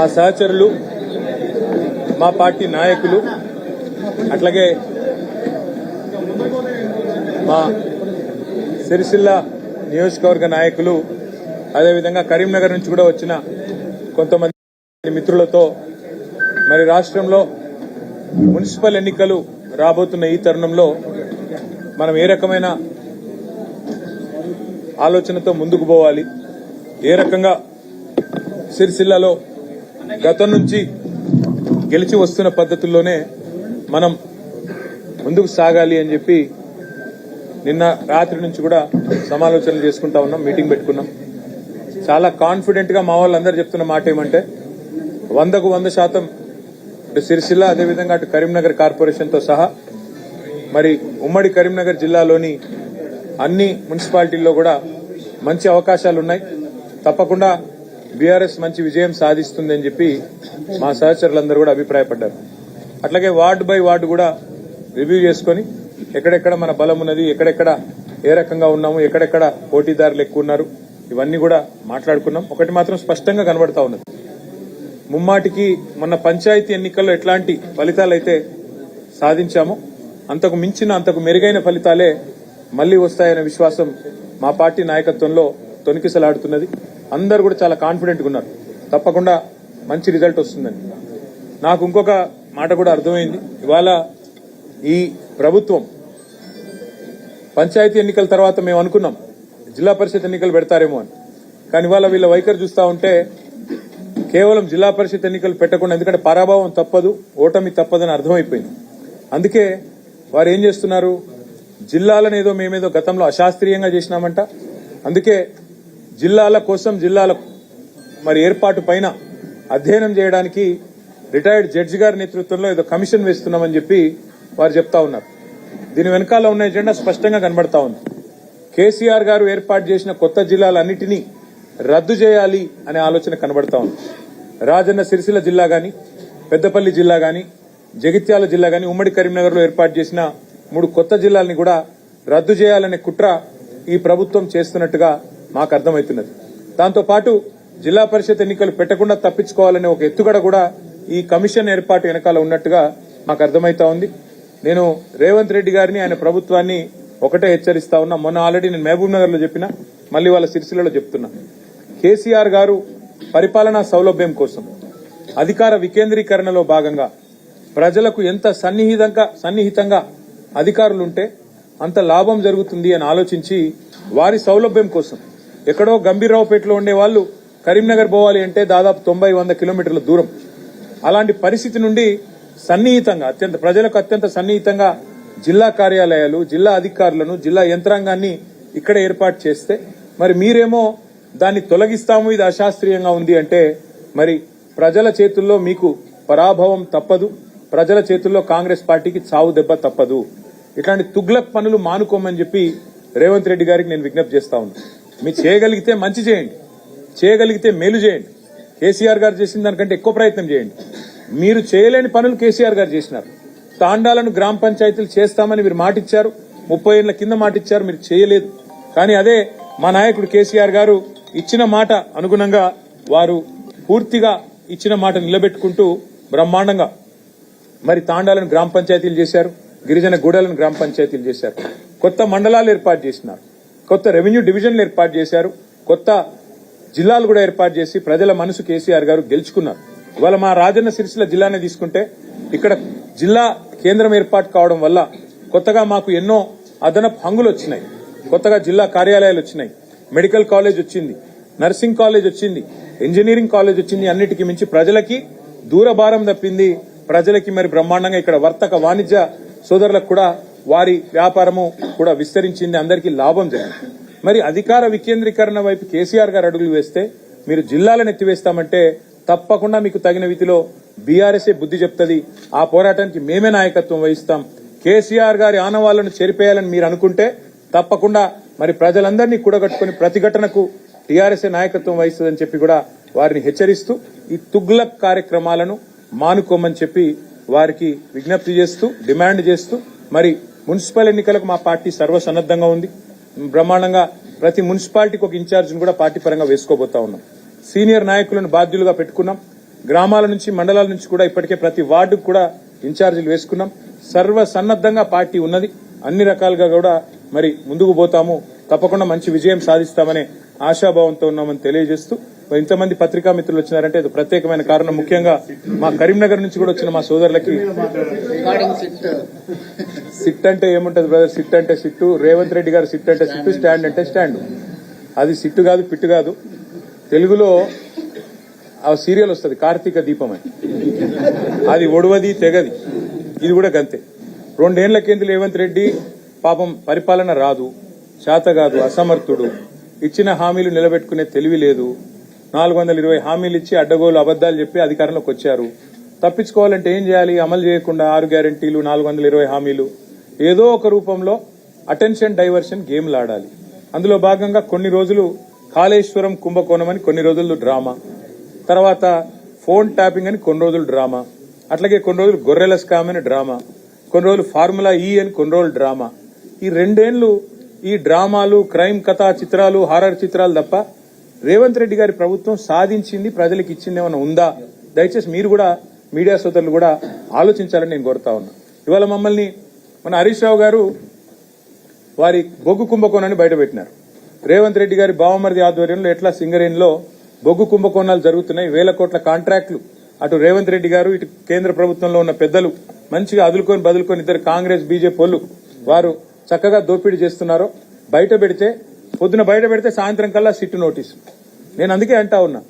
మా సహచరులు మా పార్టీ నాయకులు అట్లాగే మా సిరిసిల్ల నియోజకవర్గ నాయకులు అదేవిధంగా కరీంనగర్ నుంచి కూడా వచ్చిన కొంతమంది మిత్రులతో మరి రాష్ట్రంలో మున్సిపల్ ఎన్నికలు రాబోతున్న ఈ తరుణంలో మనం ఏ రకమైన ఆలోచనతో ముందుకు పోవాలి? ఏ రకంగా సిరిసిల్లలో గతం నుంచి గెలిచి వస్తున్న పద్ధతుల్లోనే మనం ముందుకు సాగాలి అని చెప్పి నిన్న రాత్రి నుంచి కూడా సమాలోచనలు చేసుకుంటా ఉన్నాం మీటింగ్ పెట్టుకున్నాం. చాలా కాన్ఫిడెంట్గా మా వాళ్ళందరూ చెప్తున్న మాట ఏమంటే వందకు వంద శాతం ఇటు సిరిసిల్ల అదేవిధంగా అటు కరీంనగర్ కార్పొరేషన్తో సహా మరి ఉమ్మడి కరీంనగర్ జిల్లాలోని అన్ని మున్సిపాలిటీల్లో కూడా మంచి అవకాశాలు ఉన్నాయి తప్పకుండా బీఆర్ఎస్ మంచి విజయం సాధిస్తుంది అని చెప్పి మా సహచరులందరూ కూడా అభిప్రాయపడ్డారు. అట్లాగే వార్డు బై వార్డు కూడా రివ్యూ చేసుకొని ఎక్కడెక్కడ మన బలం ఉన్నది ఎక్కడెక్కడ ఏ రకంగా ఉన్నాము ఎక్కడెక్కడ పోటీదారులు ఎక్కువ ఉన్నారు ఇవన్నీ కూడా మాట్లాడుకున్నాం. ఒకటి మాత్రం స్పష్టంగా కనబడతా ఉన్నది. ముమ్మాటికి మొన్న పంచాయతీ ఎన్నికల్లో ఎట్లాంటి ఫలితాలు అయితే సాధించామో అంతకు మించిన అంతకు మెరుగైన ఫలితాలే మళ్ళీ వస్తాయనే విశ్వాసం మా పార్టీ నాయకత్వంలో తొనికిసలాడుతున్నది. అందరు కూడా చాలా కాన్ఫిడెంట్గా ఉన్నారు. తప్పకుండా మంచి రిజల్ట్ వస్తుందని. నాకు ఇంకొక మాట కూడా అర్థమైంది. ఇవాళ ఈ ప్రభుత్వం పంచాయతీ ఎన్నికల తర్వాత మేము అనుకున్నాం జిల్లా పరిషత్ ఎన్నికలు పెడతారేమో అని. కానీ ఇవాళ వీళ్ళ వైఖరి చూస్తా ఉంటే కేవలం జిల్లా పరిషత్ ఎన్నికలు పెట్టకుండా ఎందుకంటే పరాభవం తప్పదు ఓటమి తప్పదని అర్థమైపోయింది. అందుకే వారు ఏం చేస్తున్నారు? జిల్లాలనేదో మేమేదో గతంలో అశాస్త్రీయంగా చేసినామంట. అందుకే జిల్లాల కోసం జిల్లాల మరి ఏర్పాటు పైన అధ్యయనం చేయడానికి రిటైర్డ్ జడ్జి గారి నేతృత్వంలో ఏదో కమిషన్ వేస్తున్నామని చెప్పి వారు చెప్తా ఉన్నారు. దీని వెనకాల ఉన్న ఎజెండా స్పష్టంగా కనబడతా ఉంది. కేసీఆర్ గారు ఏర్పాటు చేసిన కొత్త జిల్లాలన్నిటినీ రద్దు చేయాలి అనే ఆలోచన కనబడతా ఉంది. రాజన్న సిరిసిల్ల జిల్లా గాని పెద్దపల్లి జిల్లా గాని జగిత్యాల జిల్లా గాని ఉమ్మడి కరీంనగర్లో ఏర్పాటు చేసిన మూడు కొత్త జిల్లాల్ని కూడా రద్దు చేయాలనే కుట్ర ఈ ప్రభుత్వం చేస్తున్నట్టుగా మాకు అర్థమవుతున్నది దాంతో పాటు జిల్లా పరిషత్ ఎన్నికలు పెట్టకుండా తప్పించుకోవాలనే ఒక ఎత్తుగడ కూడా ఈ కమిషన్ ఏర్పాటు వెనకాల ఉన్నట్టుగా మాకు అర్థమైతా ఉంది. నేను రేవంత్ రెడ్డి గారిని ఆయన ప్రభుత్వాన్ని ఒకటే హెచ్చరిస్తా ఉన్నా. మొన్న ఆల్రెడీ నేను మహబూబ్ నగర్లో చెప్పిన మళ్ళీ వాళ్ళ సిరిసిల్లలో చెప్తున్నా. కేసీఆర్ గారు పరిపాలనా సౌలభ్యం కోసం అధికార వికేంద్రీకరణలో భాగంగా ప్రజలకు ఎంత సన్నిహితంగా సన్నిహితంగా అధికారులుంటే అంత లాభం జరుగుతుంది అని ఆలోచించి వారి సౌలభ్యం కోసం ఎక్కడో గంభీరరావుపేటలో ఉండే వాళ్ళు కరీంనగర్ పోవాలి అంటే దాదాపు తొంభై వంద కిలోమీటర్ల దూరం. అలాంటి పరిస్థితి నుండి సన్నిహితంగా అత్యంత ప్రజలకు అత్యంత సన్నిహితంగా జిల్లా కార్యాలయాలు జిల్లా అధికారులను జిల్లా యంత్రాంగాన్ని ఇక్కడ ఏర్పాటు చేస్తే మరి మీరేమో దాన్ని తొలగిస్తాము ఇది అశాస్త్రీయంగా ఉంది అంటే మరి ప్రజల చేతుల్లో మీకు పరాభవం తప్పదు ప్రజల చేతుల్లో కాంగ్రెస్ పార్టీకి చావు దెబ్బ తప్పదు. ఇట్లాంటి తుగ్లక్ పనులు మానుకోమని చెప్పి రేవంత్ రెడ్డి గారికి నేను విజ్ఞప్తి చేస్తా ఉన్నాను మీరు చేయగలిగితే మంచి చేయండి. చేయగలిగితే మేలు చేయండి. కేసీఆర్ గారు చేసిన దానికంటే ఎక్కువ ప్రయత్నం చేయండి. మీరు చేయలేని పనులు కేసీఆర్ గారు చేసినారు. తాండాలను గ్రామ పంచాయతీలు చేస్తామని మీరు మాటిచ్చారు. ముప్పై ఏళ్ళ కింద మాటిచ్చారు మీరు చేయలేదు. కానీ అదే మా నాయకుడు కేసీఆర్ గారు ఇచ్చిన మాట అనుగుణంగా వారు పూర్తిగా ఇచ్చిన మాట నిలబెట్టుకుంటూ బ్రహ్మాండంగా మరి తాండాలను గ్రామ పంచాయతీలు చేశారు గిరిజన గూడలను గ్రామ పంచాయతీలు చేశారు. కొత్త మండలాలు ఏర్పాటు చేసినారు. కొత్త రెవెన్యూ డివిజన్లు ఏర్పాటు చేశారు. కొత్త జిల్లాలు కూడా ఏర్పాటు చేసి ప్రజల మనసు కేసీఆర్ గారు గెలుచుకున్నారు. ఇవాళ మా రాజన్న సిరిసిల్ల జిల్లానే తీసుకుంటే ఇక్కడ జిల్లా కేంద్రం ఏర్పాటు కావడం వల్ల కొత్తగా మాకు ఎన్నో అదనపు హంగులు వచ్చినాయి. కొత్తగా జిల్లా కార్యాలయాలు వచ్చినాయి. మెడికల్ కాలేజ్ వచ్చింది. నర్సింగ్ కాలేజ్ వచ్చింది. ఇంజనీరింగ్ కాలేజ్ వచ్చింది. అన్నిటికీ మించి ప్రజలకి దూరభారం తప్పింది. ప్రజలకి మరి బ్రహ్మాండంగా ఇక్కడ వర్తక వాణిజ్య సోదరులకు కూడా వారి వ్యాపారము కూడా విస్తరించింది అందరికీ లాభం జరిగింది. మరి అధికార వికేంద్రీకరణ వైపు కేసీఆర్ గారు అడుగులు వేస్తే మీరు జిల్లాలను ఎత్తివేస్తామంటే తప్పకుండా మీకు తగిన విధిలో బీఆర్ఎస్ఏ బుద్ధి చెప్తుంది. ఆ పోరాటానికి మేమే నాయకత్వం వహిస్తాం. కేసీఆర్ గారి ఆనవాళ్ళను చెరిపేయాలని మీరు అనుకుంటే తప్పకుండా మరి ప్రజలందరినీ కూడగట్టుకుని ప్రతిఘటనకు టీఆర్ఎస్ఏ నాయకత్వం వహిస్తుందని చెప్పి కూడా వారిని హెచ్చరిస్తూ ఈ తుగ్లక్ కార్యక్రమాలను మానుకోమని చెప్పి వారికి విజ్ఞప్తి చేస్తూ డిమాండ్ చేస్తూ మరి మున్సిపల్ ఎన్నికలకు మా పార్టీ సర్వసన్నద్దంగా ఉంది. బ్రహ్మాండంగా ప్రతి మున్సిపాలిటీకి ఒక ఇన్ఛార్జిని కూడా పార్టీ పరంగా వేసుకోబోతా ఉన్నాం. సీనియర్ నాయకులను బాధ్యులుగా పెట్టుకున్నాం. గ్రామాల నుంచి మండలాల నుంచి కూడా ఇప్పటికే ప్రతి వార్డుకు కూడా ఇన్ఛార్జీలు వేసుకున్నాం. సర్వసన్నద్దంగా పార్టీ ఉన్నది. అన్ని రకాలుగా కూడా మరి ముందుకు పోతాము. తప్పకుండా మంచి విజయం సాధిస్తామనే ఆశాభావంతో ఉన్నామని తెలియజేస్తూ ఇంతమంది పత్రికా మిత్రులు వచ్చినారంటే అది ప్రత్యేకమైన కారణం. ముఖ్యంగా మా కరీంనగర్ నుంచి కూడా వచ్చిన మా సోదరులకి సిట్ అంటే ఏముంటది బ్రదర్ సిట్ అంటే సిట్టు. రేవంత్ రెడ్డి గారు సిట్ అంటే సిట్టు స్టాండ్ అంటే స్టాండ్. అది సిట్టు కాదు పిట్టు కాదు. తెలుగులో ఆ సీరియల్ వస్తుంది కార్తీక దీపం అని. అది ఒడవది తెగది. ఇది కూడా గంతే. రెండేళ్ళ కింద రేవంత్ రెడ్డి? పాపం పరిపాలన రాదు శాత కాదు అసమర్థుడు. ఇచ్చిన హామీలు నిలబెట్టుకునే తెలివి లేదు. నాలుగు వందల ఇరవై హామీలు ఇచ్చి అడ్డగోలు అబద్దాలు చెప్పి అధికారంలోకి వచ్చారు. తప్పించుకోవాలంటే ఏం చేయాలి? అమలు చేయకుండా ఆరు గ్యారంటీలు నాలుగు వందల ఇరవై హామీలు. ఏదో ఒక రూపంలో అటెన్షన్ డైవర్షన్ గేమ్లు ఆడాలి అందులో భాగంగా కొన్ని రోజులు కాళేశ్వరం కుంభకోణం అని కొన్ని రోజులు డ్రామా. తర్వాత ఫోన్ ట్యాపింగ్ అని కొన్ని రోజులు డ్రామా. అట్లాగే కొన్ని రోజులు గొర్రెల స్కామ్ అని డ్రామా. కొన్ని రోజులు ఫార్ములా ఈ అని కొన్ని రోజులు డ్రామా. ఈ రెండేళ్ళు ఈ డ్రామాలు క్రైమ్ కథా చిత్రాలు హారర్ చిత్రాలు తప్ప రేవంత్ రెడ్డి గారి ప్రభుత్వం సాధించింది ప్రజలకు ఇచ్చింది ఏమైనా ఉందా? దయచేసి మీరు కూడా మీడియా సోదరులు కూడా ఆలోచించాలని నేను కోరుతా ఉన్నా. ఇవాళ మమ్మల్ని మన హరీష్ రావు గారు వారి బొగ్గు కుంభకోణాన్ని బయటపెట్టినారు రేవంత్ రెడ్డి గారి బావమరిది ఆధ్వర్యంలో ఎట్లా సింగరేణిలో బొగ్గు కుంభకోణాలు జరుగుతున్నాయి వేల కోట్ల కాంట్రాక్టులు అటు రేవంత్ రెడ్డి గారు ఇటు కేంద్ర ప్రభుత్వంలో ఉన్న పెద్దలు మంచిగా అదులుకొని బదులుకొని ఇద్దరు కాంగ్రెస్ బీజేపీ వాళ్ళు వారు చక్కగా దోపిడీ చేస్తున్నారో బయట పెడితే పొద్దున బయట పెడితే సాయంత్రం కల్లా సిట్టు నోటీసు. నేను అందుకే అంటా ఉన్నా.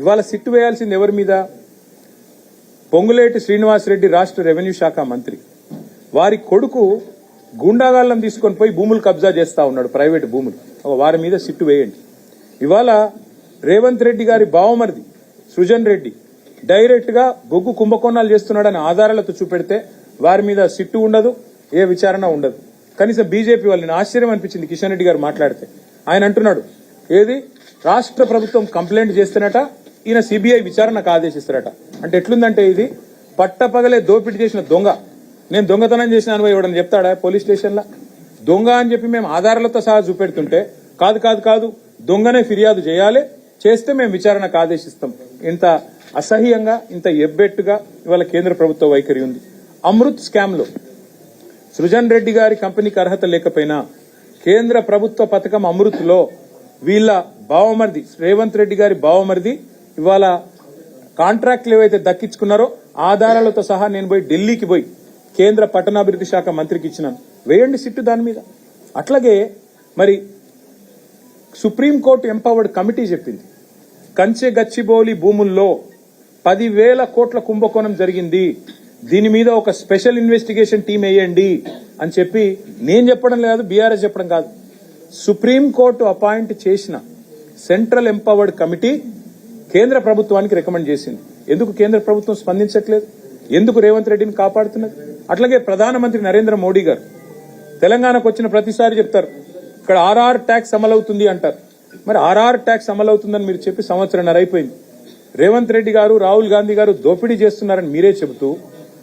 ఇవాళ సిట్టు వేయాల్సింది ఎవరి మీద? పొంగులేటి శ్రీనివాసరెడ్డి రాష్ట్ర రెవెన్యూ శాఖ మంత్రి. వారి కొడుకు గుండాగాళ్ళం తీసుకొని పోయి భూములు కబ్జా చేస్తా ఉన్నాడు ప్రైవేట్ భూములు. ఒక వారి మీద సిట్టు వేయండి. ఇవాళ రేవంత్ రెడ్డి గారి బావమరిది సృజన్ రెడ్డి డైరెక్ట్గా బొగ్గు కుంభకోణాలు చేస్తున్నాడని ఆధారాలతో చూపెడితే వారి మీద సిట్టు ఉండదు ఏ విచారణ ఉండదు. కనీసం బీజేపీ వాళ్ళని ఆశ్చర్యం అనిపించింది కిషన్ రెడ్డి గారు మాట్లాడితే. ఆయన అంటున్నాడు ఏది? రాష్ట్ర ప్రభుత్వం కంప్లైంట్ చేస్తున్నట ఈయన సిబిఐ విచారణకు ఆదేశిస్తారట. అంటే ఎట్లుందంటే ఇది? పట్టపగలే దోపిడీ చేసిన దొంగ. నేను దొంగతనం చేసిన అనుభవం ఇవ్వడం చెప్తాడా పోలీస్ స్టేషన్లో? దొంగ అని చెప్పి మేము ఆధారాలతో సహా చూపెడుతుంటే కాదు కాదు కాదు దొంగనే ఫిర్యాదు చేయాలి చేస్తే మేము విచారణకు ఆదేశిస్తాం. ఇంత అసహ్యంగా ఇంత ఎబ్బెట్టుగా ఇవాళ కేంద్ర ప్రభుత్వ వైఖరి ఉంది. అమృత్ స్కామ్లో సృజన్ రెడ్డి గారి కంపెనీకి అర్హత లేకపోయినా కేంద్ర ప్రభుత్వ పథకం అమృత్లో వీళ్ళ బావమరిది రేవంత్ రెడ్డి గారి బావమరిది ఇవాళ కాంట్రాక్ట్లు ఏవైతే దక్కించుకున్నారో ఆధారాలతో సహా నేను పోయి ఢిల్లీకి పోయి కేంద్ర పట్టణాభివృద్ధి శాఖ మంత్రికి ఇచ్చినాను. వేయండి సిట్టు దాని మీద. అట్లాగే మరి సుప్రీంకోర్టు ఎంపవర్డ్ కమిటీ చెప్పింది. కంచె గచ్చిబౌలి భూముల్లో పదివేల కోట్ల కుంభకోణం జరిగింది. దీని మీద ఒక స్పెషల్ ఇన్వెస్టిగేషన్ టీం వేయండి అని చెప్పి నేను చెప్పడం లేదు బీఆర్ఎస్ చెప్పడం కాదు. సుప్రీంకోర్టు అపాయింట్ చేసిన సెంట్రల్ ఎంపవర్డ్ కమిటీ కేంద్ర ప్రభుత్వానికి రికమెండ్ చేసింది. ఎందుకు కేంద్ర ప్రభుత్వం స్పందించట్లేదు? ఎందుకు రేవంత్ రెడ్డిని కాపాడుతున్నది అట్లాగే ప్రధానమంత్రి నరేంద్ర మోడీ గారు తెలంగాణకు వచ్చిన ప్రతిసారి చెప్తారు ఇక్కడ ఆర్ఆర్ ట్యాక్స్ అమలవుతుంది అంటారు. మరి ఆర్ఆర్ ట్యాక్స్ అమలవుతుందని మీరు చెప్పి సంవత్సరంన్నర అయిపోయింది రేవంత్ రెడ్డి గారు రాహుల్ గాంధీ గారు దోపిడీ చేస్తున్నారని మీరే చెబుతూ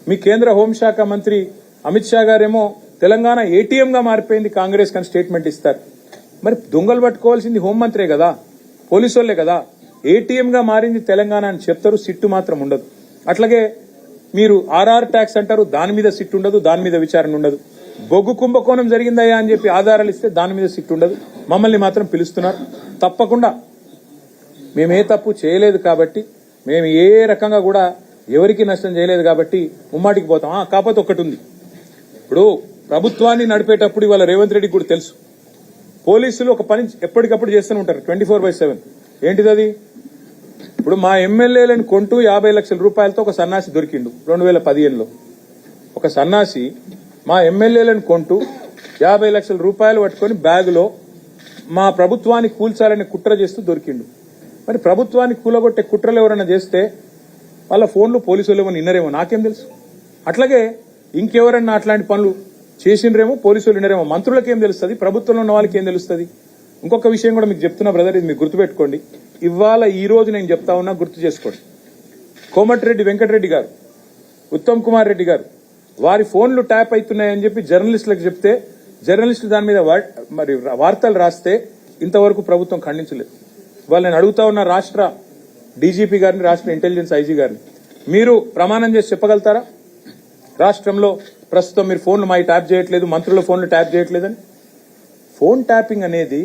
మీ కేంద్ర హోంశాఖ మంత్రి అమిత్ షా గారేమో తెలంగాణ ఏటీఎం గా మారిపోయింది కాంగ్రెస్ కని స్టేట్మెంట్ ఇస్తారు. మరి దొంగలు పట్టుకోవాల్సింది హోంమంత్రే కదా పోలీసు వాళ్ళే కదా. ఏటీఎం గా మారింది తెలంగాణ అని చెప్తారు సిట్టు మాత్రం ఉండదు. అట్లాగే మీరు ఆర్ఆర్ ట్యాక్స్ అంటారు దాని మీద సిట్టు ఉండదు దాని మీద విచారణ ఉండదు. బొగ్గు కుంభకోణం జరిగిందయ్యా అని చెప్పి ఆధారాలు ఇస్తే దాని మీద సిట్టు ఉండదు. మమ్మల్ని మాత్రం పిలుస్తున్నారు. తప్పకుండా మేము ఏ తప్పు చేయలేదు కాబట్టి మేము ఏ రకంగా కూడా ఎవరికి నష్టం చేయలేదు కాబట్టి ముమ్మాటికి పోతాం. ఆ, కాకపోతే ఒకటి ఉంది ఇప్పుడు ప్రభుత్వాన్ని నడిపేటప్పుడు ఇవాళ రేవంత్ రెడ్డికి కూడా తెలుసు. పోలీసులు ఒక పని ఎప్పటికప్పుడు చేస్తూనే ఉంటారు ట్వంటీ ఫోర్ బై సెవెన్. ఏంటిది అది? ఇప్పుడు మా ఎమ్మెల్యేలను కొంటూ యాభై లక్షల రూపాయలతో ఒక సన్నాసి దొరికిండు రెండు వేల పదిహేనులో. ఒక సన్నాసి మా ఎమ్మెల్యేలను కొంటూ యాభై లక్షల రూపాయలు పట్టుకొని బ్యాగులో మా ప్రభుత్వాన్ని కూల్చాలని కుట్ర చేస్తూ దొరికిండు. మరి ప్రభుత్వాన్ని కూలగొట్టే కుట్రలు ఎవరైనా చేస్తే వాళ్ళ ఫోన్లు పోలీసులు ఏమో నిన్నరేమో నాకేం తెలుసు. అట్లాగే ఇంకెవరన్నా అట్లాంటి పనులు చేసిండ్రేమో పోలీసులు వాళ్ళు మంత్రులకు ఏం తెలుస్తుంది? ప్రభుత్వంలో ఉన్న వాళ్ళకి ఏం తెలుస్తుంది? ఇంకొక విషయం కూడా మీకు చెప్తున్నా బ్రదర్ ఇది మీకు గుర్తుపెట్టుకోండి. ఇవాళ ఈ రోజు నేను చెప్తా ఉన్నా గుర్తు చేసుకోండి. కోమటిరెడ్డి వెంకటరెడ్డి గారు ఉత్తమ్ కుమార్ రెడ్డి గారు వారి ఫోన్లు ట్యాప్ అవుతున్నాయని చెప్పి జర్నలిస్టులకు చెప్తే జర్నలిస్టులు దాని మీద మరి వార్తలు రాస్తే ఇంతవరకు ప్రభుత్వం ఖండించలేదు. వాళ్ళు నేను అడుగుతా ఉన్న రాష్ట్ర డీజీపీ గారిని రాష్ట్ర ఇంటెలిజెన్స్ ఐజీ గారిని. మీరు ప్రమాణం చేసి చెప్పగలుగుతారా? రాష్ట్రంలో ప్రస్తుతం మీరు ఫోన్లు మా ట్యాప్ చేయట్లేదు మంత్రుల ఫోన్లు ట్యాప్ చేయట్లేదని? ఫోన్ ట్యాపింగ్ అనేది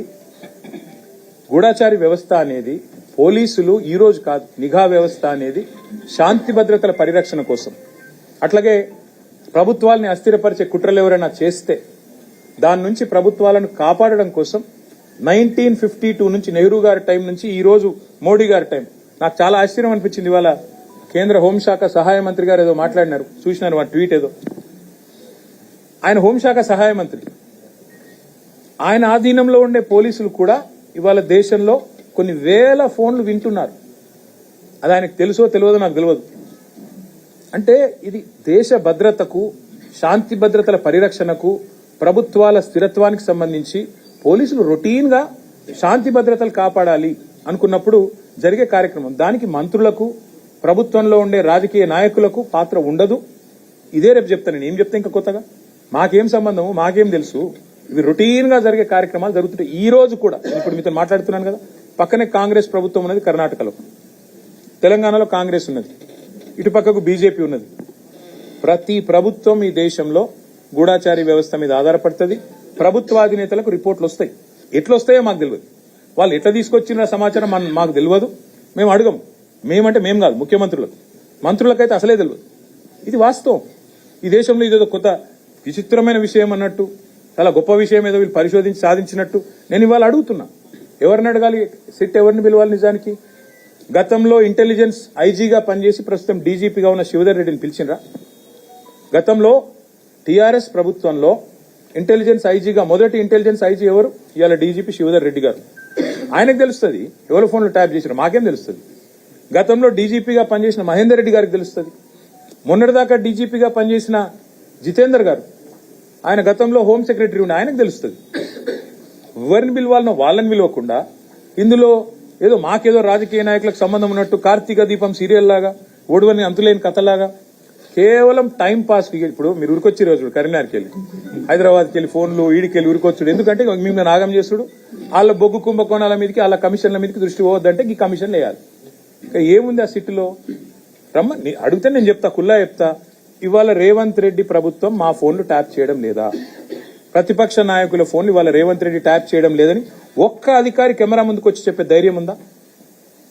గూఢాచారి వ్యవస్థ అనేది పోలీసులు ఈ రోజు కాదు నిఘా వ్యవస్థ అనేది శాంతి భద్రతల పరిరక్షణ కోసం. అట్లాగే ప్రభుత్వాలని అస్థిరపరిచే కుట్రలు ఎవరైనా చేస్తే దాని నుంచి ప్రభుత్వాలను కాపాడడం కోసం నైన్టీన్ ఫిఫ్టీ టూ నుంచి నెహ్రూ గారి టైం నుంచి ఈ రోజు మోడీ గారి టైం. నాకు చాలా ఆశ్చర్యం అనిపించింది ఇవాళ కేంద్ర హోంశాఖ సహాయ మంత్రి గారు ఏదో మాట్లాడినారు. చూసినారు వారి ట్వీట్ ఏదో. ఆయన హోంశాఖ సహాయ మంత్రి. ఆయన ఆధీనంలో ఉండే పోలీసులు కూడా ఇవాళ దేశంలో కొన్ని వేల ఫోన్లు వింటున్నారు. అది ఆయనకు తెలుసో తెలియదో నాకు తెలియదు. అంటే ఇది దేశ భద్రతకు శాంతి భద్రతల పరిరక్షణకు ప్రభుత్వాల స్థిరత్వానికి సంబంధించి పోలీసులు రొటీన్గా శాంతి భద్రతలు కాపాడాలి. అనుకున్నప్పుడు జరిగే కార్యక్రమం. దానికి మంత్రులకు ప్రభుత్వంలో ఉండే రాజకీయ నాయకులకు పాత్ర ఉండదు. ఇదే రేపు చెప్తాను నేను. ఏం చెప్తా ఇంకా కొత్తగా? మాకేం సంబంధము మాకేం తెలుసు. ఇవి రొటీన్గా జరిగే కార్యక్రమాలు జరుగుతుంటాయి. ఈ రోజు కూడా ఇప్పుడు మీతో మాట్లాడుతున్నాను కదా పక్కనే కాంగ్రెస్ ప్రభుత్వం ఉన్నది కర్ణాటకలో. తెలంగాణలో కాంగ్రెస్ ఉన్నది. ఇటుపక్కకు బీజేపీ ఉన్నది. ప్రతి ప్రభుత్వం ఈ దేశంలో గూఢాచారి వ్యవస్థ మీద ఆధారపడుతుంది. ప్రభుత్వాధినేతలకు రిపోర్ట్లు వస్తాయి. ఎట్లొస్తాయో మాకు తెలియదు. వాళ్ళు ఎట్లా తీసుకొచ్చిన సమాచారం మన- మాకు తెలియదు మేము అడగం. మేమంటే మేము కాదు ముఖ్యమంత్రులకు. మంత్రులకైతే అసలే తెలియదు ఇది వాస్తవం. ఈ దేశంలో ఇదేదో కొత్త విచిత్రమైన విషయం అన్నట్టు చాలా గొప్ప విషయం ఏదో వీళ్ళు పరిశోధించి సాధించినట్టు నేను ఇవాళ అడుగుతున్నా. ఎవరిని అడగాలి? సిట్ ఎవరిని పిలవాలి నిజానికి? గతంలో ఇంటెలిజెన్స్ ఐజీగా పనిచేసి ప్రస్తుతం డీజీపీగా ఉన్న శివధర్ రెడ్డిని పిలిచినరా గతంలో టీఆర్ఎస్ ప్రభుత్వంలో ఇంటెలిజెన్స్ ఐజీగా మొదటి ఇంటెలిజెన్స్ ఐజీ ఎవరు? ఇవాళ డీజీపీ శివధర్ రెడ్డి గారు. ఆయనకు తెలుస్తుంది. ఎవరు ఫోన్లో ట్యాప్ చేశారు మాకేం తెలుస్తుంది. గతంలో డీజీపీగా పనిచేసిన మహేందర్ రెడ్డి గారికి తెలుస్తుంది. మొన్నటిదాకా డీజీపీగా పనిచేసిన జితేందర్ గారు ఆయన గతంలో హోమ్ సెక్రటరీ ఉండి ఆయనకు తెలుస్తుంది. ఎవరిని పిలవాలనో వాళ్ళని పిలవకుండా ఇందులో ఏదో మాకేదో రాజకీయ నాయకులకు సంబంధం ఉన్నట్టు కార్తీక దీపం సీరియల్ లాగా ఒడవని అంతులేని కథలాగా కేవలం టైం పాస్ ఇప్పుడు మీరు ఉరికొచ్చి రోజు కరీంనగర్కి వెళ్ళి. హైదరాబాద్కి వెళ్ళి ఫోన్లు ఈడికి వెళ్ళి ఉరికొచ్చుడు ఎందుకంటే మేము నాగం చేసుడు వాళ్ళ బొగ్గు కుంభకోణాల మీదకి వాళ్ళ కమిషన్ల మీదకి దృష్టి పోవద్దంటే ఈ కమిషన్ వేయాలి. ఇంకా ఏముంది ఆ సిటీలో రమ్మ నీ- అడిగితే నేను చెప్తా కుల్లా చెప్తా. ఇవాళ రేవంత్ రెడ్డి ప్రభుత్వం మా ఫోన్లు ట్యాప్ చేయడం లేదా? ప్రతిపక్ష నాయకుల ఫోన్లు ఇవాళ రేవంత్ రెడ్డి ట్యాప్ చేయడం లేదని ఒక్క అధికారి కెమెరా ముందుకు వచ్చి చెప్పే ధైర్యం ఉందా?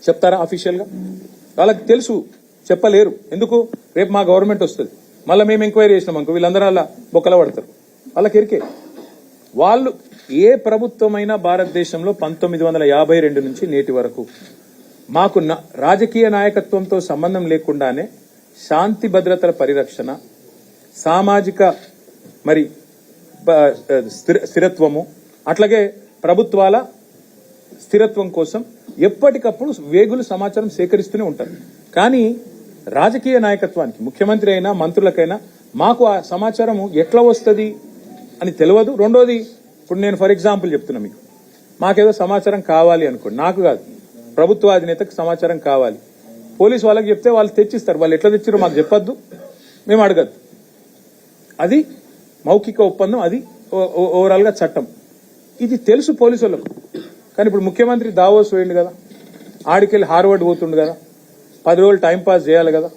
చెప్తారా అఫీషియల్గా వాళ్ళకి తెలుసు. చెప్పలేరు. ఎందుకు? రేపు మా గవర్నమెంట్ వస్తుంది. మళ్ళీ మేము ఎంక్వైరీ చేసినాం అనుకో వీళ్ళందరూ అలా బొక్కల పడతారు. వాళ్ళకి ఎరికే వాళ్ళు ఏ ప్రభుత్వమైనా భారతదేశంలో పంతొమ్మిది వందల యాభై రెండు నుంచి నేటి వరకు మాకు రాజకీయ నాయకత్వంతో సంబంధం లేకుండానే శాంతి భద్రతల పరిరక్షణ సామాజిక మరి స్థిర- స్థిరత్వము అట్లాగే ప్రభుత్వాల స్థిరత్వం కోసం ఎప్పటికప్పుడు వేగులు సమాచారం సేకరిస్తూనే ఉంటారు. కానీ రాజకీయ నాయకత్వానికి ముఖ్యమంత్రి అయినా మంత్రులకైనా మాకు ఆ సమాచారం ఎట్లా వస్తుంది అని తెలియదు రెండోది ఇప్పుడు నేను ఫర్ ఎగ్జాంపుల్ చెప్తున్నా మీకు. మాకేదో సమాచారం కావాలి అనుకోండి. నాకు కాదు. ప్రభుత్వ అధినేతకు సమాచారం కావాలి. పోలీసు వాళ్ళకి చెప్తే వాళ్ళు తెచ్చిస్తారు. వాళ్ళు ఎట్లా తెచ్చారో మాకు చెప్పొద్దు. మేము అడగద్దు. అది మౌఖిక ఒప్పందం. అది ఓవరాల్గా చట్టం. ఇది తెలుసు పోలీసు వాళ్ళకు కానీ ఇప్పుడు ముఖ్యమంత్రి దావోస్ పోయిండు కదా. ఆడికెళ్ళి హార్వర్డ్ పోతుండు కదా. పది రోజులు టైంపాస్ చేయాలి కదా.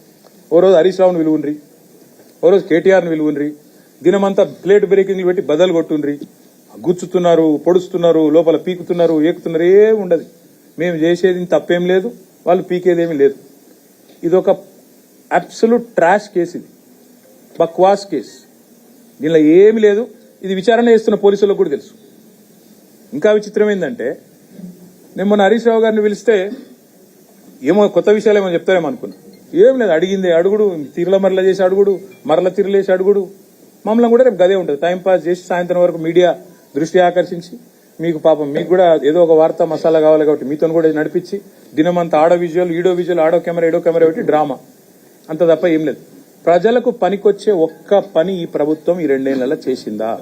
ఓ రోజు హరీష్ రావుని విలువుండ్రి. ఓ రోజు కేటీఆర్ని విలువుండ్రి. దినమంతా ప్లేట్ బ్రేకింగ్లు పెట్టి బదలు కొట్టుండ్రి. గుచ్చుతున్నారు పొడుస్తున్నారు లోపల పీకుతున్నారు ఏకుతున్నారు ఏ ఉండదు. మేము చేసేది తప్పేం లేదు వాళ్ళు పీకేదేమీ లేదు. ఇది ఒక అబ్సల్యూట్ ట్రాష్ కేసు ఇది. బక్వాస్ కేసు దీనిలో ఏమీ లేదు. ఇది విచారణ చేస్తున్న పోలీసులకు కూడా తెలుసు. ఇంకా విచిత్రం ఏంటంటే నేను మొన్న హరీష్ రావు గారిని పిలిస్తే ఏమో కొత్త విషయాలు ఏమో చెప్తారేమో అనుకున్నా. ఏం లేదు అడిగింది అడుగుడు తీరుల మరల చేసి అడుగుడు మరల తీరులేసి అడుగుడు. మమ్మల్ని కూడా రేపు గదే ఉంటుంది. టైం పాస్ చేసి సాయంత్రం వరకు మీడియా దృష్టి ఆకర్షించి మీకు పాపం మీకు కూడా ఏదో ఒక వార్త మసాలా కావాలి కాబట్టి మీతో కూడా నడిపించి దినమంతా ఆడో విజువల్ ఈడో విజువల్ ఆడో కెమెరా ఈడో కెమెరా పెట్టి డ్రామా అంత తప్ప ఏం లేదు. ప్రజలకు పనికొచ్చే ఒక్క పని ఈ ప్రభుత్వం ఈ రెండేళ్ళలో చేసిందా?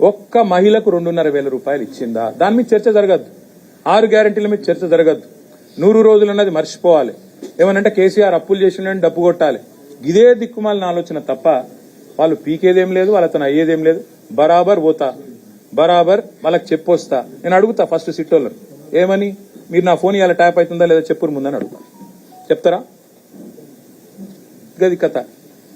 ఒక్క మహిళకు రెండున్నర వేల రూపాయలు ఇచ్చిందా? దాని మీద చర్చ జరగద్దు. ఆరు గ్యారంటీల మీద చర్చ జరగద్దు. నూరు రోజులు అన్నది మర్చిపోవాలి. ఏమనంటే కేసీఆర్ అప్పులు చేసిండని డబ్బు కొట్టాలి. ఇదే దిక్కుమాలిన ఆలోచన తప్ప వాళ్ళు పీకేదేం లేదు వాళ్ళతో అయ్యేదేం లేదు. బరాబర్ పోతా. బరాబర్ వాళ్ళకి చెప్పొస్తా నేను అడుగుతా ఫస్ట్ సిట్టోళ్ళని. ఏమని? మీరు నా ఫోన్ ఇలా ట్యాప్ అవుతుందా లేదా చెప్పురు ముందని అడుగుతా. చెప్తారా? గది కథ.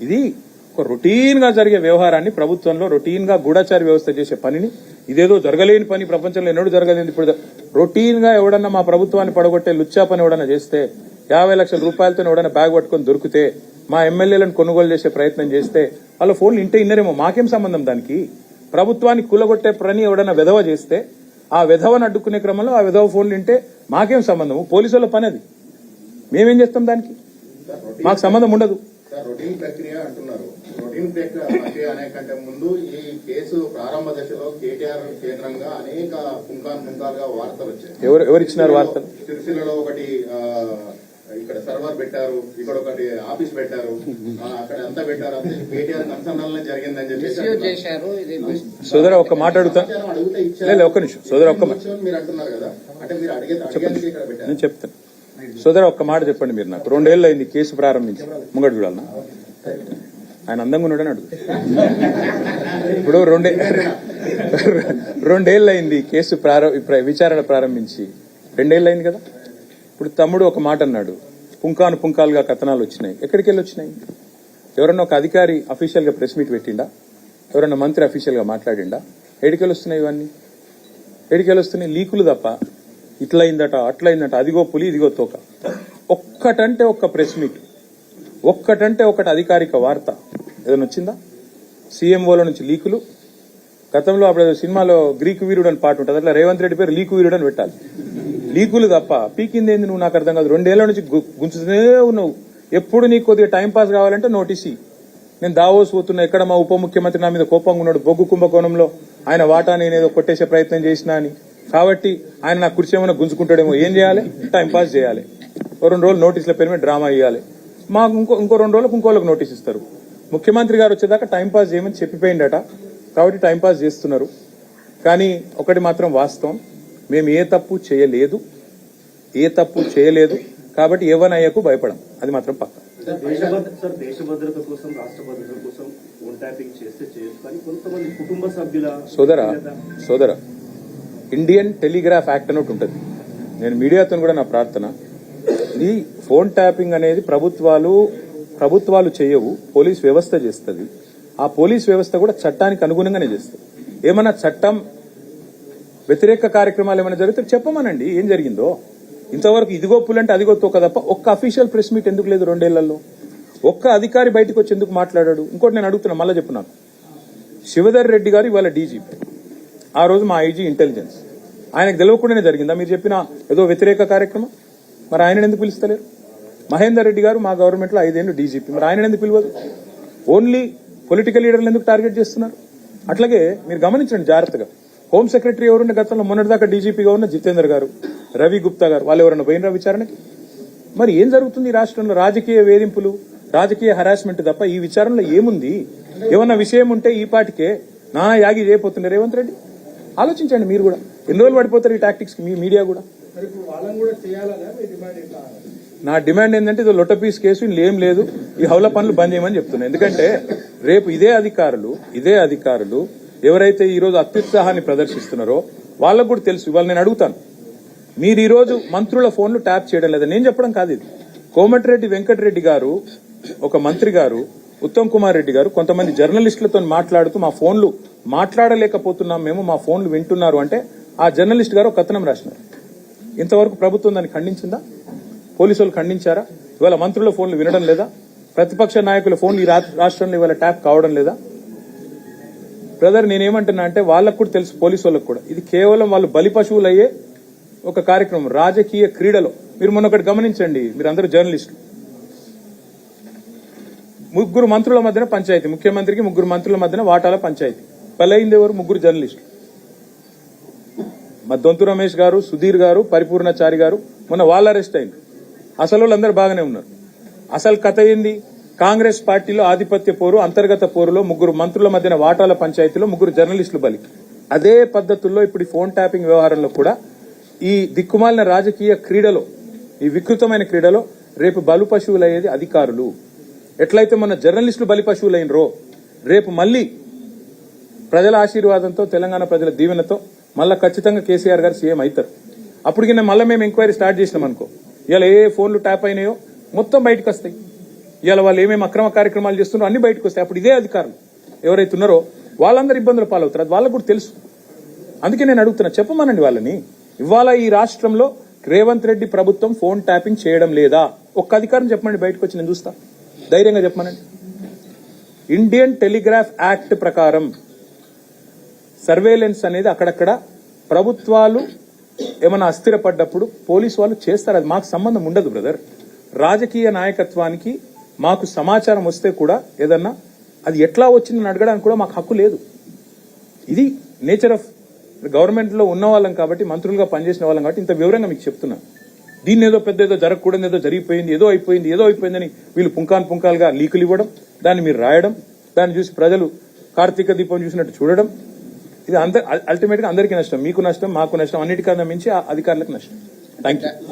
ఇది ఒక రొటీన్గా జరిగే వ్యవహారాన్ని ప్రభుత్వంలో రొటీన్గా గూఢచారి వ్యవస్థ చేసే పనిని ఇదేదో జరగలేని పని ప్రపంచంలో ఎన్నడూ జరగలేదు. ఇప్పుడు రొటీన్గా ఎవడన్నా మా ప్రభుత్వాన్ని పడగొట్టే లుచ్చా పని ఎవడన్నా చేస్తే యాభై లక్షల రూపాయలతో ఎవడన్నా బ్యాగ్ పట్టుకొని దొరికితే మా ఎమ్మెల్యేలను కొనుగోలు చేసే ప్రయత్నం చేస్తే వాళ్ళ ఫోన్లు ఇంటే ఇన్నరేమో మాకేం సంబంధం దానికి? ప్రభుత్వాన్ని కూలగొట్టే పని ఎవడన్నా విధవ చేస్తే ఆ విధవను అడ్డుకునే క్రమంలో ఆ విధవ ఫోన్లు ఇంటే మాకేం సంబంధం? పోలీసుల పని అది. మేమేం చేస్తాం దానికి? మాకు సంబంధం ఉండదు. రొటీన్ ప్రక్రియ అంటున్నారు. రొటీన్ ప్రక్రియ ప్రక్రియ అనే కంటే ముందు ఈ కేసు ప్రారంభ దశలో కేటీఆర్ కేంద్రంగా అనేక పుంకాన్ పుంకాలుగా వార్తలు వచ్చాయి. ఎవరు ఎవరు ఇచ్చినారు వార్తలు? సిరిసిల్లలో ఒకటి ఆ, ఇక్కడ సర్వర్ పెట్టారు ఇక్కడ ఒకటి ఆఫీస్ పెట్టారు ఆ, అక్కడ అంతా పెట్టారు అంతా. కేటీఆర్ కన్సర్న్ జరిగిందని ఇది సోదర ఒక్క మాట అడుగుతా. లేదు, ఒక్క నిమిషం. సోదరా, ఒక్క మీరు అంటున్నారు కదా. అంటే మీరు అడిగే అడిగేందుకు ఇక్కడ పెట్టారు? నేను చెప్తాను సోదర ఒక్క మాట చెప్పండి మీరు నాకు. రెండేళ్ళు అయింది కేసు ప్రారంభించి. ముంగడు చూడాలన్నా ఆయన అందంగా ఉన్నాడని అడుగు. ఇప్పుడు రెండే రెండేళ్ళు అయింది కేసు ప్రారంభ విచారణ ప్రారంభించి. రెండేళ్ళు అయింది కదా? ఇప్పుడు తమ్ముడు ఒక మాట అన్నాడు. పుంకాను పుంకాలుగా కథనాలు వచ్చినాయి. ఎక్కడికి వెళ్ళి వచ్చినాయి? ఎవరన్నా ఒక అధికారి అఫీషియల్గా ప్రెస్ మీట్ పెట్టిండా? ఎవరన్నా మంత్రి అఫీషియల్గా మాట్లాడిండా? ఎడికెళ్ళి వస్తున్నాయి ఇవన్నీ? ఎడికెళ్ళి వస్తున్నాయి? లీకులు తప్ప. ఇట్లయిందట అట్లయిందట అదిగో పులి ఇదిగో తోక. ఒక్కటంటే ఒక్క ప్రెస్ మీట్. ఒక్కటంటే ఒకటి అధికారిక వార్త. ఏదైనా వచ్చిందా సీఎంఓల నుంచి లీకులు. గతంలో అప్పుడు ఏదో సినిమాలో గ్రీకు వీరుడు అని పాట ఉంటుంది. అట్లా రేవంత్ రెడ్డి పేరు లీకు వీరుడు అని పెట్టాలి. లీకులు తప్ప పీకింది ఏంది నువ్వు? నాకు అర్థం కాదు. రెండేళ్ళ నుంచి గుంచుతూనే ఉన్నావు. ఎప్పుడు నీకు కొద్దిగా టైంపాస్ కావాలంటే నోటీస్ నేను దావోస్ పోతున్నా ఎక్కడ మా ఉప ముఖ్యమంత్రి నా మీద కోపంగా ఉన్నాడు? బొగ్గు కుంభకోణంలో ఆయన వాటా నేనేదో కొట్టేసే ప్రయత్నం చేసినా అని. కాబట్టి ఆయన నా కుర్చీ ఏమైనా గుంజుకుంటాడేమో ఏం చేయాలి? టైంపాస్ చేయాలి. ఓ రెండు రోజులు నోటీసుల పేరు మీద డ్రామా ఇవ్వాలి మాకు ఇంకో ఇంకో రెండు రోజులకు ఇంకోళ్ళకి నోటీస్ ఇస్తారు. ముఖ్యమంత్రి గారు వచ్చేదాకా టైం పాస్ చేయమని చెప్పిపోయిందట. కాబట్టి టైం పాస్ చేస్తున్నారు. కానీ ఒకటి మాత్రం వాస్తవం. మేము ఏ తప్పు చేయలేదు. ఏ తప్పు చేయలేదు. కాబట్టి ఎవనయ్యకు భయపడం. అది మాత్రం పక్క. సోదరా సోదర ఇండియన్ టెలిగ్రాఫ్ యాక్ట్ అని ఒకటి ఉంటుంది. నేను మీడియాతో కూడా నా ప్రార్థన. ఈ ఫోన్ ట్యాపింగ్ అనేది ప్రభుత్వాలు ప్రభుత్వాలు చేయవు పోలీస్ వ్యవస్థ చేస్తుంది. ఆ పోలీస్ వ్యవస్థ కూడా చట్టానికి అనుగుణంగానే చేస్తుంది. ఏమన్నా చట్టం వ్యతిరేక కార్యక్రమాలు ఏమైనా జరిగితే చెప్పమనండి ఏం జరిగిందో. ఇంతవరకు ఇదిగో పులంటే అదిగో తోక తప్ప ఒక్క అఫీషియల్ ప్రెస్ మీట్ ఎందుకు లేదు రెండేళ్ళలో? ఒక్క అధికారి బయటకు వచ్చి ఎందుకు మాట్లాడాడు? ఇంకోటి నేను అడుగుతున్నా మళ్ళీ చెప్పు నాకు. శివధర్ రెడ్డి గారు ఇవాళ డీజీపీ ఆ రోజు మా ఐజీ ఇంటెలిజెన్స్ ఆయనకు తెలియకుండానే జరిగిందా? మీరు చెప్పిన ఏదో వ్యతిరేక కార్యక్రమం? మరి ఆయన ఎందుకు పిలుస్తలేరు? మహేందర్ రెడ్డి గారు మా గవర్నమెంట్లో ఐదేళ్ళు డీజీపీ. మరి ఆయన ఎందుకు పిలవదు? ఓన్లీ పొలిటికల్ లీడర్లు ఎందుకు టార్గెట్ చేస్తున్నారు? అట్లాగే మీరు గమనించండి జాగ్రత్తగా. హోమ్ సెక్రటరీ ఎవరున్న గతంలో మొన్నటిదాకా డీజీపీగా ఉన్న జితేందర్ గారు రవి గుప్తా గారు వాళ్ళు ఎవరైనా పోయినరా విచారణకి? మరి ఏం జరుగుతుంది ఈ రాష్ట్రంలో? రాజకీయ వేధింపులు రాజకీయ హరాస్మెంట్ తప్ప ఈ విచారణలో ఏముంది? ఏమన్నా విషయం ఉంటే ఈ పాటికే నా యాగి చేయబోతున్నారు రేవంత్ రెడ్డి. ఆలోచించండి మీరు కూడా. ఎన్ని రోజులు పడిపోతారు ఈ టాక్టిక్స్ మీ మీడియా కూడా? నా డిమాండ్ ఏంటంటే ఇది లొట్ట పీస్ కేసు ఇందులో ఏం లేదు. ఈ హౌల పనులు బంద్ చేయమని చెప్తున్నా. ఎందుకంటే రేపు ఇదే అధికారులు ఇదే అధికారులు ఎవరైతే ఈరోజు అత్యుత్సాహాన్ని ప్రదర్శిస్తున్నారో వాళ్ళకు కూడా తెలుసు. ఇవాళ నేను అడుగుతాను. మీరు ఈరోజు మంత్రుల ఫోన్లు ట్యాప్ చేయడం లేదా నేను చెప్పడం కాదు ఇది. కోమటిరెడ్డి వెంకటరెడ్డి గారు ఒక మంత్రి గారు ఉత్తమ్ కుమార్ రెడ్డి గారు కొంతమంది జర్నలిస్టులతో మాట్లాడుతూ మా ఫోన్లు మాట్లాడలేకపోతున్నాం మేము మా ఫోన్లు వింటున్నారు అంటే ఆ జర్నలిస్ట్ గారు ఒక కథనం రాసినారు. ఇంతవరకు ప్రభుత్వం దాన్ని ఖండించిందా? పోలీసులు ఖండించారా? ఇవాళ మంత్రుల ఫోన్లు వినడం లేదా? ప్రతిపక్ష నాయకుల ఫోన్లు ఈ రాష్ట్రంలో ఇవాళ ట్యాప్ కావడం లేదా? బ్రదర్ నేనేమంటున్నా అంటే వాళ్ళకు కూడా తెలుసు పోలీసు వాళ్ళకు కూడా. ఇది కేవలం వాళ్ళు బలి పశువులు అయ్యే ఒక కార్యక్రమం రాజకీయ క్రీడలో. మీరు మొన్న ఒకటి గమనించండి మీరు అందరూ జర్నలిస్టులు. ముగ్గురు మంత్రుల మధ్యన పంచాయతీ ముఖ్యమంత్రికి ముగ్గురు మంత్రుల మధ్యన వాటాల పంచాయతీ. బలైంది ఎవరు? ముగ్గురు జర్నలిస్టులు. మా దొంతు రమేష్ గారు సుధీర్ గారు పరిపూర్ణచారి గారు మొన్న వాళ్ళు అరెస్ట్ అయింది అసలు వాళ్ళందరూ బాగానే ఉన్నారు. అసలు కథ ఏంది? కాంగ్రెస్ పార్టీలో ఆధిపత్య పోరు అంతర్గత పోరులో ముగ్గురు మంత్రుల మధ్యన వాటాల పంచాయతీలో ముగ్గురు జర్నలిస్టులు బలి. అదే పద్ధతుల్లో ఇప్పుడు ఫోన్ ట్యాపింగ్ వ్యవహారంలో కూడా ఈ దిక్కుమాలిన రాజకీయ క్రీడలో ఈ వికృతమైన క్రీడలో రేపు బలు పశువులయ్యేది అధికారులు. ఎట్లయితే మన జర్నలిస్టులు బలి పశువులైనరో రేపు మళ్ళీ ప్రజల ఆశీర్వాదంతో తెలంగాణ ప్రజల దీవెనతో మళ్ళా ఖచ్చితంగా కేసీఆర్ గారు సీఎం అవుతారు. అప్పటికి మళ్ళీ మేము ఎంక్వైరీ స్టార్ట్ చేసినాం అనుకో ఇలా ఏ ఫోన్లు ట్యాప్ అయినాయో మొత్తం బయటకు వస్తాయి. ఇవాళ వాళ్ళు ఏమేమి అక్రమ కార్యక్రమాలు చేస్తున్నారో అన్ని బయటకు వస్తాయి. అప్పుడు ఇదే అధికారులు ఎవరైతే ఉన్నారో వాళ్ళందరూ ఇబ్బందులు పాలవుతారు. అది వాళ్ళకు కూడా తెలుసు. అందుకే నేను అడుగుతున్నా చెప్పమనండి వాళ్ళని. ఇవాళ ఈ రాష్ట్రంలో రేవంత్ రెడ్డి ప్రభుత్వం ఫోన్ ట్యాపింగ్ చేయడం లేదా? ఒక్క అధికారం చెప్పమండి బయటకు వచ్చి నేను చూస్తా. ధైర్యంగా చెప్పమనండి. ఇండియన్ టెలిగ్రాఫ్ యాక్ట్ ప్రకారం సర్వేలెన్స్ అనేది అక్కడక్కడ ప్రభుత్వాలు ఏమైనా అస్థిరపడ్డప్పుడు పోలీసు వాళ్ళు చేస్తారు. అది మాకు సంబంధం ఉండదు బ్రదర్. రాజకీయ నాయకత్వానికి మాకు సమాచారం వస్తే కూడా ఏదన్నా అది ఎట్లా వచ్చిందని అడగడానికి కూడా మాకు హక్కు లేదు. ఇది నేచర్ ఆఫ్ గవర్నమెంట్లో ఉన్న వాళ్ళం కాబట్టి మంత్రులుగా పనిచేసిన వాళ్ళం కాబట్టి ఇంత వివరంగా మీకు చెప్తున్నా. దీన్ని ఏదో పెద్ద ఏదో జరగకూడదు ఏదో జరిగిపోయింది ఏదో అయిపోయింది ఏదో అయిపోయిందని వీళ్ళు పుంకాన్ పుంకాలుగా లీకులు ఇవ్వడం దాన్ని మీరు రాయడం దాన్ని చూసి ప్రజలు కార్తీక దీపం చూసినట్టు చూడడం ఇది అంత అల్టిమేట్గా అందరికీ నష్టం. మీకు నష్టం మాకు నష్టం అన్నిటికన్నా మించి ఆ అధికారులకు నష్టం.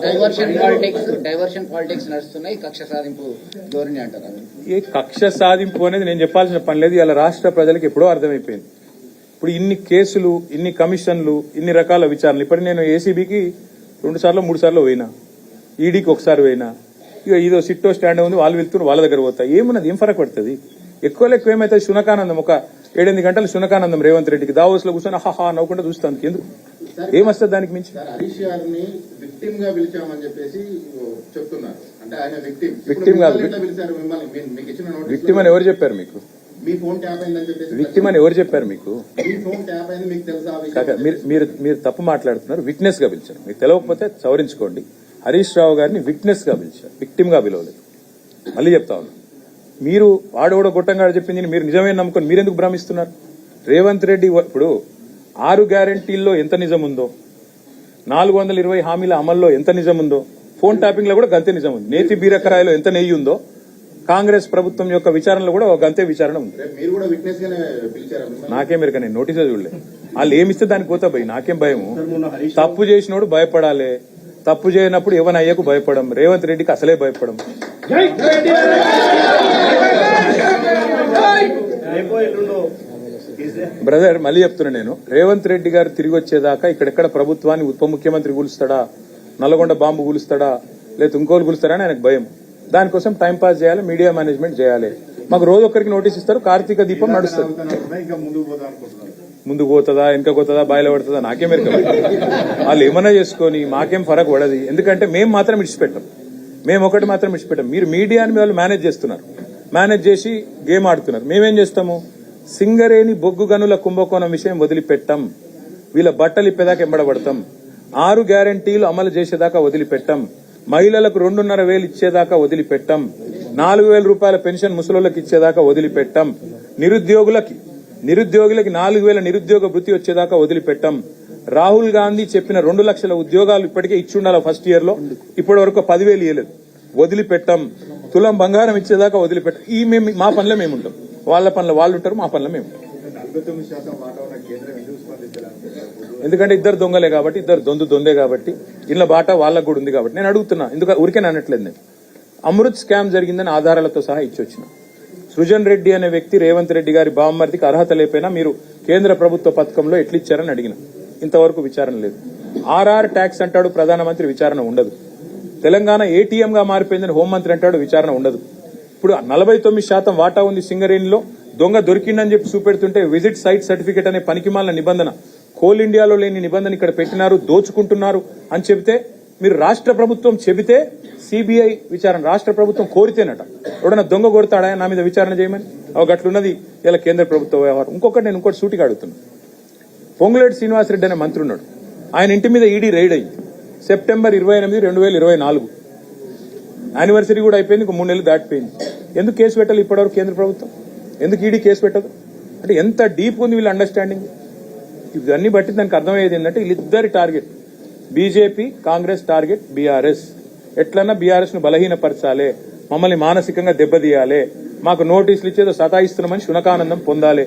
డైవర్షన్ పాలిటిక్స్ డైవర్షన్ పాలిటిక్స్ నడుస్తున్నాయి. కక్ష సాధింపు ధోరణి అంటారు? అది. ఏ కక్ష సాధింపు అనేది నేను చెప్పాల్సిన పని లేదు. ఇలా రాష్ట్ర ప్రజలకు ఎప్పుడో అర్థమైపోయింది. ఇప్పుడు ఇన్ని కేసులు ఇన్ని కమిషన్లు ఇన్ని రకాల విచారణలు. ఇప్పటి నేను ఏసీబీకి రెండు సార్లు మూడు సార్లు పోయినా. ఈడీకి ఒకసారి పోయినా. ఇక ఇదో సిట్టో స్టాండ్ ఉంది వాళ్ళు వెళ్తున్నారు వాళ్ళ దగ్గర పోతా. ఏమున్నది? ఏం ఫరక్ పడుతుంది? ఎక్కువ ఎక్కువ ఏమైతే శునకానందం ఒక ఏడెనిమిది గంటలు శునకానందం రేవంత్ రెడ్డికి. దావోస్లో కూర్చొని హహా నవ్వుకుంటా చూస్తాను. ఎందుకు? ఏమొస్తుంది దానికి మించి? విక్టిమ్. కాదు. విక్టిమ్ అని ఎవరు చెప్పారు మీకు? విక్టిమ్ అని ఎవరు చెప్పారు మీకు? మీరు మీరు తప్పు మాట్లాడుతున్నారు. విట్నెస్గా పిలిచారు. మీకు తెలియకపోతే సవరించుకోండి హరీష్ రావు గారిని విట్నెస్గా పిలిచారు. విక్టిమ్గా పిలవలేదు. మళ్ళీ చెప్తా మీరు వాడోడ గొట్టంగా చెప్పింది మీరు నిజమే నమ్ముకొని మీరెందుకు భ్రమిస్తున్నారు? రేవంత్ రెడ్డి ఇప్పుడు ఆరు గ్యారంటీల్లో ఎంత నిజం ఉందో నాలుగు వందల ఇరవై హామీల అమల్లో ఎంత నిజం ఉందో ఫోన్ ట్యాపింగ్లో కూడా గంతే నిజం ఉంది నేతి బీరకరాయిలో ఎంత నెయ్యి ఉందో కాంగ్రెస్ ప్రభుత్వం యొక్క విచారణలో కూడా ఒక గంతే విచారణ ఉంది. మీరు నాకేం మీరు నేను నోటీసే చూడలే. వాళ్ళు ఏమి ఇస్తే దానికి పోతా పోయి నాకేం భయము? తప్పు చేసినోడు భయపడాలి. తప్పు చేయనప్పుడు ఎవరి అయ్యకు భయపడం? రేవంత్ రెడ్డికి అసలే భయపడం. బ్రదర్ మళ్ళీ చెప్తున్నా నేను. రేవంత్ రెడ్డి గారు తిరిగి వచ్చేదాకా ఇక్కడెక్కడ ప్రభుత్వాన్ని ఉప ముఖ్యమంత్రి కూలుస్తాడా నల్లగొండ బాంబు కూలుస్తాడా లేదా ఇంకోలు కూలుస్తాడా అని ఆయనకు భయం. దానికోసం టైం పాస్ చేయాలి మీడియా మేనేజ్మెంట్ చేయాలి. మాకు రోజు ఒక్కరికి నోటీస్ ఇస్తారు కార్తీక దీపం నడుస్తుంది. ముందుకు పోతుందా వెనక పోతుందా బాయిలో పడుతుందా? నాకేం ఎరక వాళ్ళు ఏమన్నా చేసుకొని మాకేం ఫరక్ పడదు. ఎందుకంటే మేము మాత్రం ఇడిచిపెట్టాం. మేము ఒకటి మాత్రం విడిచిపెట్టాం. మీరు మీడియాని వాళ్ళు మేనేజ్ చేస్తున్నారు. మేనేజ్ చేసి గేమ్ ఆడుతున్నారు. మేమేం చేస్తాము? సింగరేణి బొగ్గు గనుల కుంభకోణం విషయం వదిలిపెట్టాం. వీళ్ళ బట్టలు ఇప్పేదాకా ఎంబడబడతాం. ఆరు గ్యారంటీలు అమలు చేసేదాకా వదిలిపెట్టాం. మహిళలకు రెండున్నర వేలు ఇచ్చేదాకా వదిలిపెట్టాం. నాలుగు వేల రూపాయల పెన్షన్ ముసలోళ్ళకి ఇచ్చేదాకా వదిలిపెట్టాం. నిరుద్యోగులకి నిరుద్యోగులకి నాలుగు వేల నిరుద్యోగ వృత్తి వచ్చేదాకా వదిలిపెట్టాం. రాహుల్ గాంధీ చెప్పిన రెండు లక్షల ఉద్యోగాలు ఇప్పటికే ఇచ్చుండాలి ఫస్ట్ ఇయర్లో. ఇప్పటి వరకు పదివేలు ఇవ్వలేదు వదిలిపెట్టం. తులం బంగారం ఇచ్చేదాకా వదిలిపెట్టం. ఈ మేము మా పనిలో మేము ఉంటాం వాళ్ళ పనులు వాళ్ళు ఉంటారు మా పనుల మేము ఎందుకంటే ఇద్దరు దొంగలే కాబట్టి ఇద్దరు దొందు దొందే కాబట్టి ఇళ్ళ బాట వాళ్ళకు కూడా ఉంది కాబట్టి. నేను అడుగుతున్నా ఎందుకు ఊరికే అనట్లేదు నేను. అమృత్ స్కామ్ జరిగిందని ఆధారాలతో సహా ఇచ్చొచ్చిన. సృజన్ రెడ్డి అనే వ్యక్తి రేవంత్ రెడ్డి గారి బామ్మర్దికి అర్హత లేపైనా మీరు కేంద్ర ప్రభుత్వ పథకంలో ఎట్లిచ్చారని అడిగిన. ఇంతవరకు విచారణ లేదు. ఆర్ఆర్ ట్యాక్స్ అంటాడు ప్రధానమంత్రి విచారణ ఉండదు. తెలంగాణ ఏటీఎం గా మారిపోయిందని హోంమంత్రి అంటాడు విచారణ ఉండదు. ఇప్పుడు నలభై తొమ్మిది శాతం వాటా ఉంది సింగరేణిలో దొంగ దొరికిందని చెప్పి చూపెడుతుంటే విజిట్ సైట్ సర్టిఫికేట్ అనే పనికిమాలిన నిబంధన. కోల్ ఇండియాలో లేని నిబంధన ఇక్కడ పెట్టినారు దోచుకుంటున్నారు అని చెబితే మీరు రాష్ట్ర ప్రభుత్వం చెబితే సిబిఐ విచారణ రాష్ట్ర ప్రభుత్వం కోరితేనట. ఎవడన్నా దొంగ కొడతాడా? నా మీద విచారణ చేయమని. అవి గట్లున్నది ఇలా కేంద్ర ప్రభుత్వ వ్యవహారం. ఇంకొకటి నేను ఇంకోటి సూటిగా అడుగుతున్నాను పొంగులేటి శ్రీనివాసరెడ్డి అనే మంత్రి ఉన్నాడు. ఆయన ఇంటి మీద ఈడీ రైడ్ అయ్యి సెప్టెంబర్ ఇరవై ఎనిమిది రెండు వేల ఇరవై నాలుగు. యానివర్సరీ కూడా అయిపోయింది ఇంకో మూడు నెలలు దాటిపోయింది. ఎందుకు కేసు పెట్టాలి ఇప్పటివరకు కేంద్ర ప్రభుత్వం? ఎందుకు ఈడీ కేసు పెట్టదు? అంటే ఎంత డీప్ ఉంది వీళ్ళ అండర్స్టాండింగ్ ఇవన్నీ బట్టి దానికి అర్థమయ్యేది ఏంటంటే వీళ్ళిద్దరి target BJP Congress target BRS. ఎట్లన్నా బీఆర్ఎస్ను బలహీనపరచాలి మమ్మల్ని మానసికంగా దెబ్బతీయాలి మాకు నోటీసులు ఇచ్చేదో సతాయిస్తున్నామని శునకానందం పొందాలి.